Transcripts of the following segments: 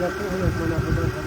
Да,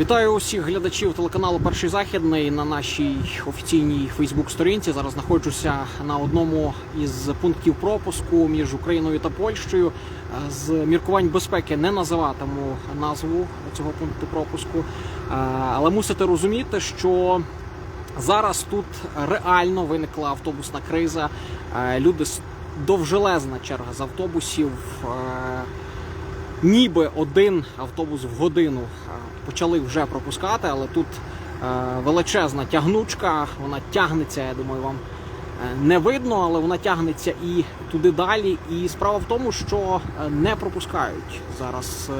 Вітаю усіх глядачів телеканалу Перший Західний на нашій офіційній Фейсбук-сторінці. Зараз знаходжуся на одному із пунктів пропуску між Україною та Польщею. Е, З міркувань безпеки не називатиму назву цього пункту пропуску, Е, але мусите розуміти, що зараз тут реально виникла автобусна криза. Е, Люди довжелезна черга з автобусів. Ніби один автобус в годину е, почали вже пропускати, але тут е, величезна тягнучка, вона тягнеться, я думаю, вам е, не видно, але вона тягнеться і туди далі. І справа в тому, що не пропускають зараз.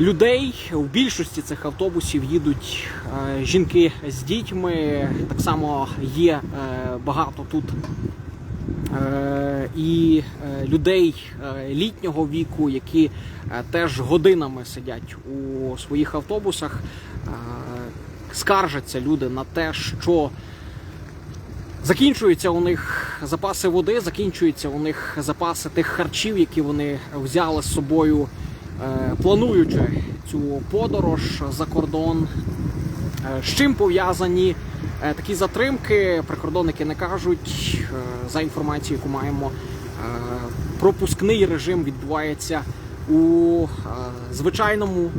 Людей у більшості цих автобусів їдуть е, жінки з дітьми. Так само є е, багато тут е, і е, людей е, літнього віку, які е, теж годинами сидять у своїх автобусах. Скаржаться люди на те, що закінчуються у них запаси води, закінчуються у них запаси тих харчів, які вони взяли з собою, плануючи цю подорож за кордон. Е, З чим пов'язані е, такі затримки? Прикордонники не кажуть. Е, За інформацією, яку маємо, е, пропускний режим відбувається у е, звичайному.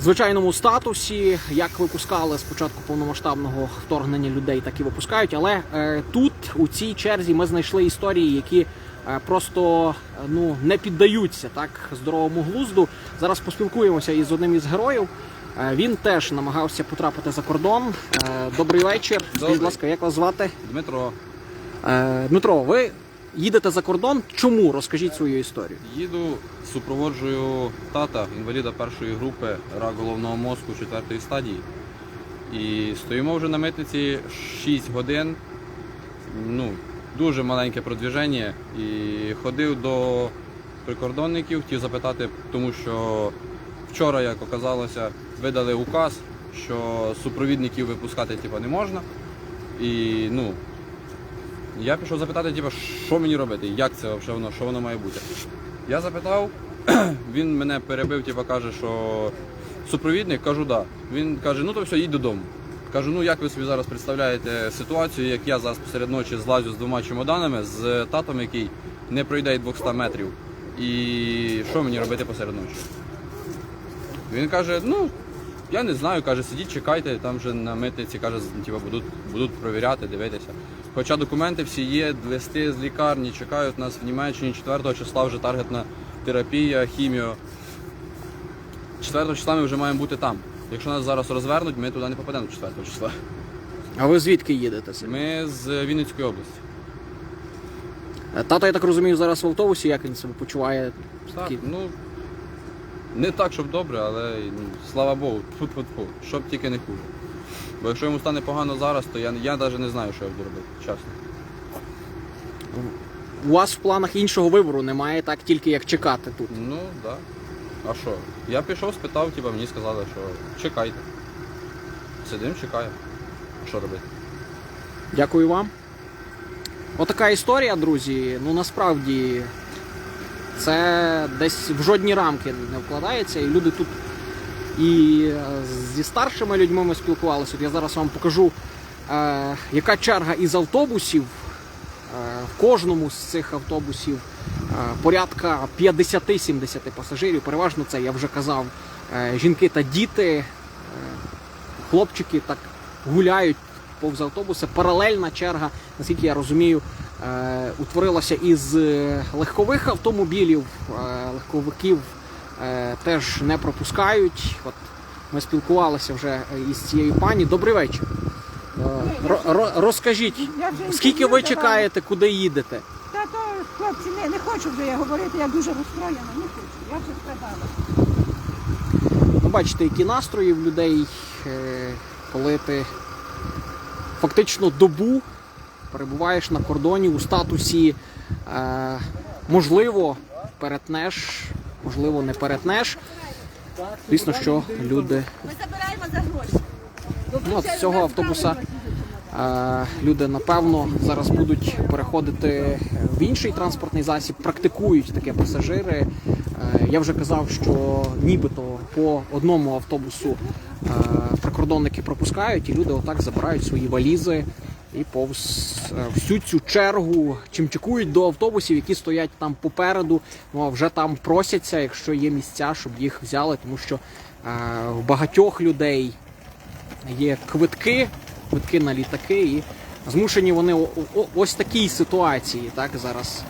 Звичайному статусі, як випускали спочатку повномасштабного вторгнення людей, так і випускають. Але е, тут у цій черзі ми знайшли історії, які е, просто е, ну не піддаються так здоровому глузду. Зараз поспілкуємося із одним із героїв. Е, Він теж намагався потрапити за кордон. Е, Добрий вечір. Добрий. будь ласка, як вас звати? Дмитро, Е, Дмитро, ви їдете за кордон. Чому? Розкажіть свою історію. їду, супроводжую тата, інваліда першої групи, рак головного мозку четвертої стадії. І стоїмо вже на митниці 6 годин. Ну, дуже маленьке продвіження. І ходив до прикордонників, хотів запитати, тому що вчора, як оказалося, видали указ, що супровідників випускати типу, не можна. І ну, Я пішов запитати, типу, що мені робити, як це взагалі воно, що воно має бути. Я запитав, він мене перебив, типу, каже, що супровідник, кажу, да. Він каже, ну то все, їдь додому. Кажу, ну як ви собі зараз представляєте ситуацію, як я зараз посеред ночі злазю з двома чемоданами, з татом, який не пройде 200 метрів. І що мені робити посеред ночі? Він каже, ну, я не знаю, каже, сидіть, чекайте, там вже на митниці, каже, з- типу, будуть, будуть перевіряти, дивитися. Хоча документи всі є, листи з лікарні, чекають нас в Німеччині 4 числа вже таргетна терапія, хіміо. 4 числа ми вже маємо бути там. Якщо нас зараз розвернуть, ми туди не попадемо 4 числа. А ви звідки їдете? Ми з Вінницької області. Е, Тато, я так розумію, зараз в автобусі, як він себе почуває. Так, Такий- ну не так, щоб добре, але ну, слава Богу, тьфу-тьфу-тьфу, щоб тільки не хуже. Бо якщо йому стане погано зараз, то я, я навіть не знаю, що я буду робити, чесно. У вас в планах іншого вибору немає, так тільки як чекати тут. Ну, так. Да. А що? Я пішов, спитав, типа, мені сказали, що чекайте. Сидимо, чекаємо. А що робити? Дякую вам. Отака історія, друзі. Ну насправді це десь в жодні рамки не вкладається. І люди тут і е, зі старшими людьми ми спілкувалися. От я зараз вам покажу, е, яка черга із автобусів. Е, В кожному з цих автобусів порядка 50-70 пасажирів. Переважно це я вже казав. е, Жінки та діти, е, хлопчики так гуляють повз автобуси. Паралельна черга, наскільки я розумію, е, утворилася із е, легкових автомобілів, е, легковиків е, теж не пропускають. От ми спілкувалися вже е, із цією пані. Добрий вечір. Е, ро- ро- розкажіть, скільки ви чекаєте, куди їдете? Хлопці, не, хочу вже я говорити, я дуже розстроєна, не хочу. Я вже сказала. Ну, бачите, які настрої в людей, е, коли ти фактично добу перебуваєш на кордоні у статусі, е, можливо, перетнеш, можливо, не перетнеш. Звісно, що люди Ми забираємо за гроші. Ну, от цього автобуса люди напевно зараз будуть переходити в інший транспортний засіб, практикують таке пасажири. Е, я вже казав, що нібито по одному автобусу е, прикордонники пропускають, і люди отак забирають свої валізи і повз е, всю цю чергу чимчикують до автобусів, які стоять там попереду. Ну а вже там просяться, якщо є місця, щоб їх взяли, тому що в багатьох людей є квитки, квитки на літаки, і змушені вони о- ось такій ситуації, так зараз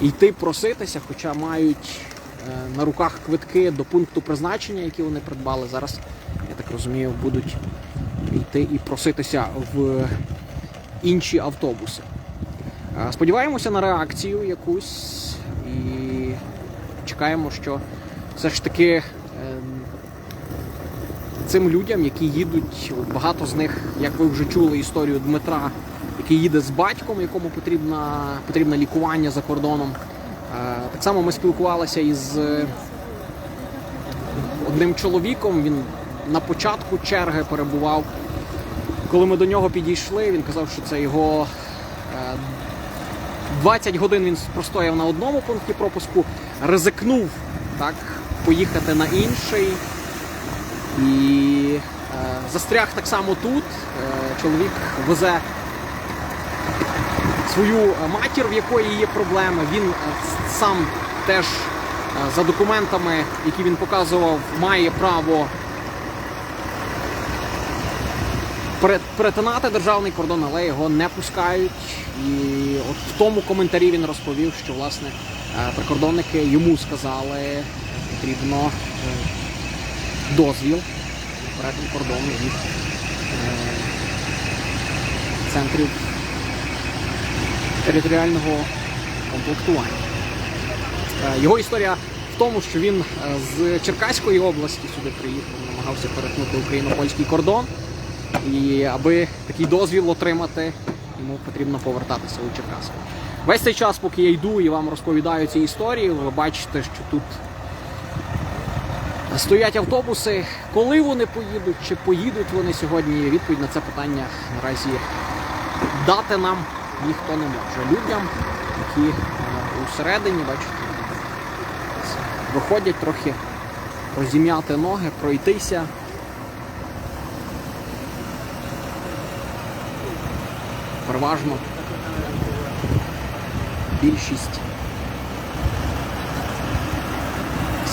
йти проситися, хоча мають е, на руках квитки до пункту призначення, які вони придбали. Зараз, я так розумію, будуть йти і проситися в інші автобуси. Е, Сподіваємося на реакцію якусь і чекаємо, що все ж таки. Цим людям, які їдуть, багато з них, як ви вже чули історію Дмитра, який їде з батьком, якому потрібна, потрібне лікування за кордоном. Е, Так само ми спілкувалися із е, одним чоловіком. Він на початку черги перебував. Коли ми до нього підійшли, він казав, що це його е, 20 годин він простояв на одному пункті пропуску, ризикнув так, поїхати на інший. І е, застряг так само тут. Е, чоловік везе свою матір, в якої є проблеми. Він е, сам теж е, за документами, які він показував, має право перетинати державний кордон, але його не пускають. І от в тому коментарі він розповів, що власне е, прикордонники йому сказали, потрібно е, дозвіл перетин кордону від е, центрів територіального комплектування. Е, Його історія в тому, що він е, з Черкаської області сюди приїхав, намагався перетнути україно-польський кордон. І аби такий дозвіл отримати, йому потрібно повертатися у Черкаси. Весь цей час, поки я йду і вам розповідаю ці історії, ви бачите, що тут Стоять автобуси. Коли вони поїдуть, чи поїдуть вони сьогодні? Відповідь на це питання наразі дати нам ніхто не може. Людям, які е, усередині, бачите, виходять трохи розім'яти ноги, пройтися. Переважно більшість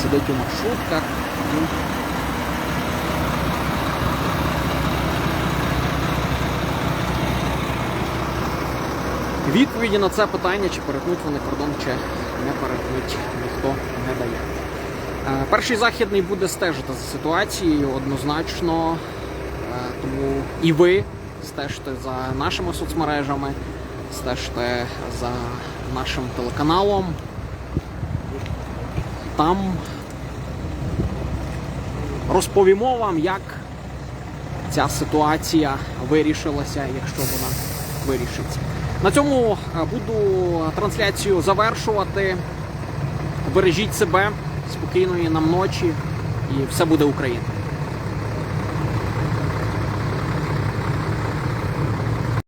сидить у маршрутках. Відповіді на це питання, чи перетнуть вони кордон, чи не перетнуть, ніхто не дає. Е, Перший західний буде стежити за ситуацією однозначно, Е, тому і ви стежте за нашими соцмережами, стежте за нашим телеканалом. Там розповімо вам, як ця ситуація вирішилася, якщо вона вирішиться. На цьому е, буду трансляцію завершувати. Бережіть себе, спокійної нам ночі, і все буде Україна.